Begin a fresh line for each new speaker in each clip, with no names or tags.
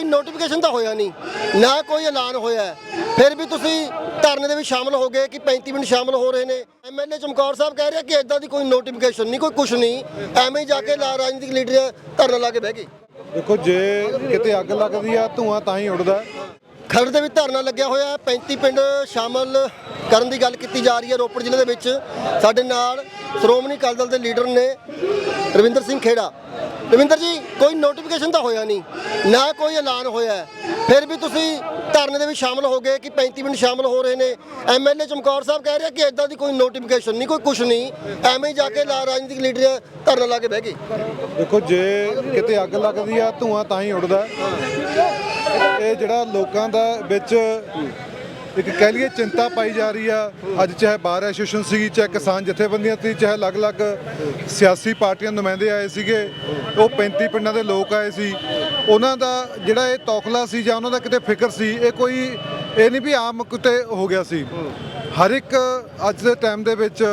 ਕੋਈ ਨੋਟੀਫਿਕੇਸ਼ਨ ਤਾਂ ਹੋਇਆ ਨਹੀਂ ਨਾ ਕੋਈ ਐਲਾਨ ਹੋਇਆ। ਫਿਰ ਵੀ ਤੁਸੀਂ ਧਰਨੇ ਦੇ ਵਿੱਚ ਸ਼ਾਮਲ ਹੋ ਗਏ ਕਿ 35 ਮਿੰਟ ਸ਼ਾਮਲ ਹੋ ਰਹੇ ਨੇ। ਐਮਐਲਏ ਚਮਕੌਰ ਸਾਹਿਬ ਕਹਿ ਰਿਹਾ ਕਿ ਇਦਾਂ ਦੀ ਕੋਈ ਨੋਟੀਫਿਕੇਸ਼ਨ ਨਹੀਂ ਕੋਈ ਕੁਝ ਨਹੀਂ। ਐਵੇਂ ਜਾ ਕੇ ਲਾ ਰਾਜਨੀਤਿਕ ਲੀਡਰ ਧਰਨਾ ਲਾ ਕੇ ਬਹਿ ਗਏ।
ਦੇਖੋ ਜੇ ਕਿਤੇ ਅੱਗ ਲੱਗਦੀ ਆ ਧੂਆਂ ਤਾਂ ਹੀ ਉੱਡਦਾ।
ਖਰੜ ਦੇ ਵਿੱਚ ਧਰਨਾ ਲੱਗਿਆ ਹੋਇਆ ਹੈ। 35 ਪਿੰਡ ਸ਼ਾਮਲ ਕਰਨ ਦੀ ਗੱਲ ਕੀਤੀ ਜਾ ਰਹੀ ਹੈ ਰੋਪੜ ਜ਼ਿਲ੍ਹੇ ਦੇ ਵਿੱਚ। ਸਾਡੇ ਨਾਲ ਸ਼੍ਰੋਮਣੀ ਅਕਾਲੀ ਦਲ ਦੇ ਲੀਡਰ ਨੇ ਰਵਿੰਦਰ ਸਿੰਘ ਖੇੜਾ। ਰਵਿੰਦਰ ਜੀ, ਕੋਈ ਨੋਟੀਫਿਕੇਸ਼ਨ ਤਾਂ ਹੋਇਆ ਨਹੀਂ। ਨਾ ਕੋਈ ਐਲਾਨ ਹੋਇਆ ਫਿਰ ਵੀ ਤੁਸੀਂ ਧਰਨੇ ਦੇ ਵਿੱਚ ਸ਼ਾਮਲ ਹੋ ਗਏ ਕਿ 35 ਮਿੰਟ ਸ਼ਾਮਲ ਹੋ ਰਹੇ ਨੇ। ਐਮਐਲਏ ਚਮਕੌਰ ਸਾਹਿਬ ਕਹਿ ਰਿਹਾ ਕਿ ਇਦਾਂ ਦੀ ਕੋਈ ਨੋਟੀਫਿਕੇਸ਼ਨ ਨਹੀਂ, ਕੋਈ ਕੁਝ ਨਹੀਂ। ਐਵੇਂ ਹੀ ਜਾ ਕੇ ਲਾ ਰਾਜਨੀਤਿਕ ਲੀਡਰ ਧਰਨਾ ਲਾ ਕੇ ਬਹਿ ਗਏ।
ਦੇਖੋ, ਜੇ ਕਿਤੇ ਅੱਗ ਲੱਗਦੀ ਆ, ਧੂਆਂ ਤਾਂ ਹੀ ਉੱਡਦਾ। ਇਹ ਜਿਹੜਾ ਲੋਕਾਂ ਦਾ ਵਿੱਚ ਇੱਕ ਕਹਿ ਲਈਏ ਚਿੰਤਾ ਪਾਈ ਜਾ ਰਹੀ ਆ। ਅੱਜ ਚਾਹੇ ਬਾਰ ਐਸੋਸੀਏਸ਼ਨ ਸੀ ਚਾਹੇ ਕਿਸਾਨ ਜਥੇਬੰਦੀਆਂ ਸੀ ਚਾਹੇ ਅਲੱਗ-ਅਲੱਗ ਸਿਆਸੀ ਪਾਰਟੀਆਂ ਦੇ ਨੁਮਾਇੰਦੇ ਆਏ ਸੀਗੇ, ਉਹ 35 ਪਿੰਡਾਂ ਦੇ ਲੋਕ ਆਏ ਸੀ। ਉਹਨਾਂ ਦਾ ਜਿਹੜਾ ਇਹ ਤੌਖਲਾ ਸੀ ਜਾਂ ਉਹਨਾਂ ਦਾ ਕਿਤੇ ਫਿਕਰ ਸੀ, ਇਹ ਕੋਈ, ਇਹ ਨਹੀਂ ਵੀ ਆਮ ਕਿਤੇ ਹੋ ਗਿਆ ਸੀ। ਹਰ ਇੱਕ ਅੱਜ ਦੇ ਟਾਈਮ ਦੇ ਵਿੱਚ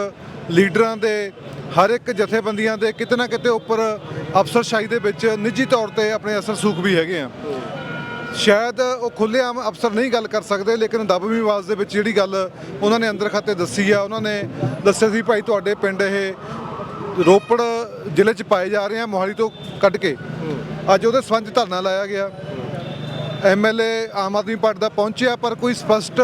ਲੀਡਰਾਂ ਦੇ, ਹਰ ਇੱਕ ਜਥੇਬੰਦੀਆਂ ਦੇ ਕਿਤੇ ਨਾ ਕਿਤੇ ਉੱਪਰ ਅਫਸਰਸ਼ਾਹੀ ਦੇ ਵਿੱਚ ਨਿੱਜੀ ਤੌਰ ਤੇ ਆਪਣੇ ਅਸਰ ਸੂਖ ਵੀ ਹੈਗੇ ਆ। ਸ਼ਾਇਦ ਉਹ ਖੁੱਲ੍ਹੇਆਮ ਅਫਸਰ ਨਹੀਂ ਗੱਲ ਕਰ ਸਕਦੇ, ਲੇਕਿਨ ਦਬਵੀਂ ਆਵਾਜ਼ ਦੇ ਵਿੱਚ ਜਿਹੜੀ ਗੱਲ ਉਹਨਾਂ ਨੇ ਅੰਦਰ ਖਾਤੇ ਦੱਸੀ ਆ, ਉਹਨਾਂ ਨੇ ਦੱਸਿਆ ਸੀ ਭਾਈ ਤੁਹਾਡੇ ਪਿੰਡ ਇਹ ਰੋਪੜ ਜ਼ਿਲ੍ਹੇ 'ਚ ਪਾਏ ਜਾ ਰਹੇ ਆ ਮੋਹਾਲੀ ਤੋਂ ਕੱਢ ਕੇ। ਅੱਜ ਉਹਦੇ ਸੰਬੰਧ ਧਰਨਾ ਲਾਇਆ ਗਿਆ। ਐਮਐਲਏ ਆਮ ਆਦਮੀ ਪਾਰਟੀ ਦਾ ਪਹੁੰਚਿਆ, ਪਰ ਕੋਈ ਸਪਸ਼ਟ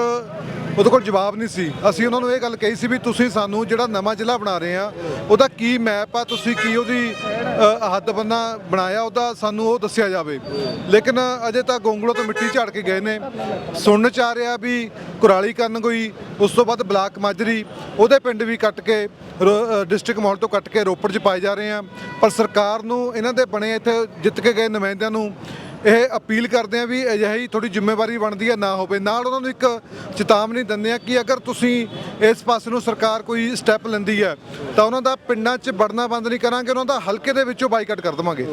ਉਹਦੇ ਕੋਲ ਜਵਾਬ ਨਹੀਂ ਸੀ। ਅਸੀਂ ਉਹਨਾਂ ਨੂੰ ਇਹ ਗੱਲ ਕਹੀ ਸੀ ਵੀ ਤੁਸੀਂ ਸਾਨੂੰ ਜਿਹੜਾ ਨਵਾਂ ਜ਼ਿਲ੍ਹਾ ਬਣਾ ਰਹੇ ਆ ਉਹਦਾ ਕੀ ਮੈਪ ਆ ਤੁਸੀਂ ਕੀ ਉਹਦੀ ਅ, ਹੱਦਬੰਦਾ ਬਣਾਇਆ ਉਹਦਾ ਸਾਨੂੰ ਉਹ ਦੱਸਿਆ ਜਾਵੇ। ਲੇਕਿਨ ਅਜੇ ਤੱਕ ਗੋਂਗਲੋ ਤੋਂ ਮਿੱਟੀ ਝਾੜ ਕੇ ਗਏ ਨੇ। ਸੁਣਨ ਚ ਆ ਰਿਹਾ ਵੀ ਕੁਰਾਲੀ ਕਰਨ ਕੋਈ ਉਸ ਤੋਂ ਬਾਅਦ ਬਲਾਕ ਮਾਜਰੀ ਉਹਦੇ ਪਿੰਡ ਵੀ ਕੱਟ ਕੇ ਡਿਸਟ੍ਰਿਕਟ ਮਾਹੌਲ ਤੋਂ ਕੱਟ ਕੇ ਰੋਪੜ 'ਚ ਪਾਏ ਜਾ ਰਹੇ ਆ। ਪਰ ਸਰਕਾਰ ਨੂੰ ਇਹਨਾਂ ਦੇ ਬਣੇ ਇੱਥੇ ਜਿੱਤ ਕੇ ਗਏ ਨੁਮਾਇੰਦਿਆਂ ਨੂੰ ਇਹ ਅਪੀਲ ਕਰਦੇ ਆ ਵੀ ਅਜਿਹੀ ਥੋੜੀ ਜ਼ਿੰਮੇਵਾਰੀ ਬਣਦੀ ਹੈ, ਨਾ ਹੋਵੇ। ਨਾਲ ਉਹਨਾਂ ਨੂੰ ਇੱਕ ਚੇਤਾਵਨੀ ਦਿੰਦੇ ਆ ਕਿ ਅਗਰ ਤੁਸੀਂ ਇਸ ਪਾਸੇ ਨੂੰ ਸਰਕਾਰ ਕੋਈ ਸਟੈਪ ਲੈਂਦੀ ਹੈ, ਤਾਂ ਉਹਨਾਂ ਦਾ ਪਿੰਡਾਂ 'ਚ ਵੜਨਾ ਬੰਦ ਨਹੀਂ ਕਰਾਂਗੇ, ਉਹਨਾਂ ਦਾ ਹਲਕੇ ਦੇ ਵਿੱਚੋਂ ਬਾਈਕਾਟ ਕਰ ਦੇਵਾਂਗੇ।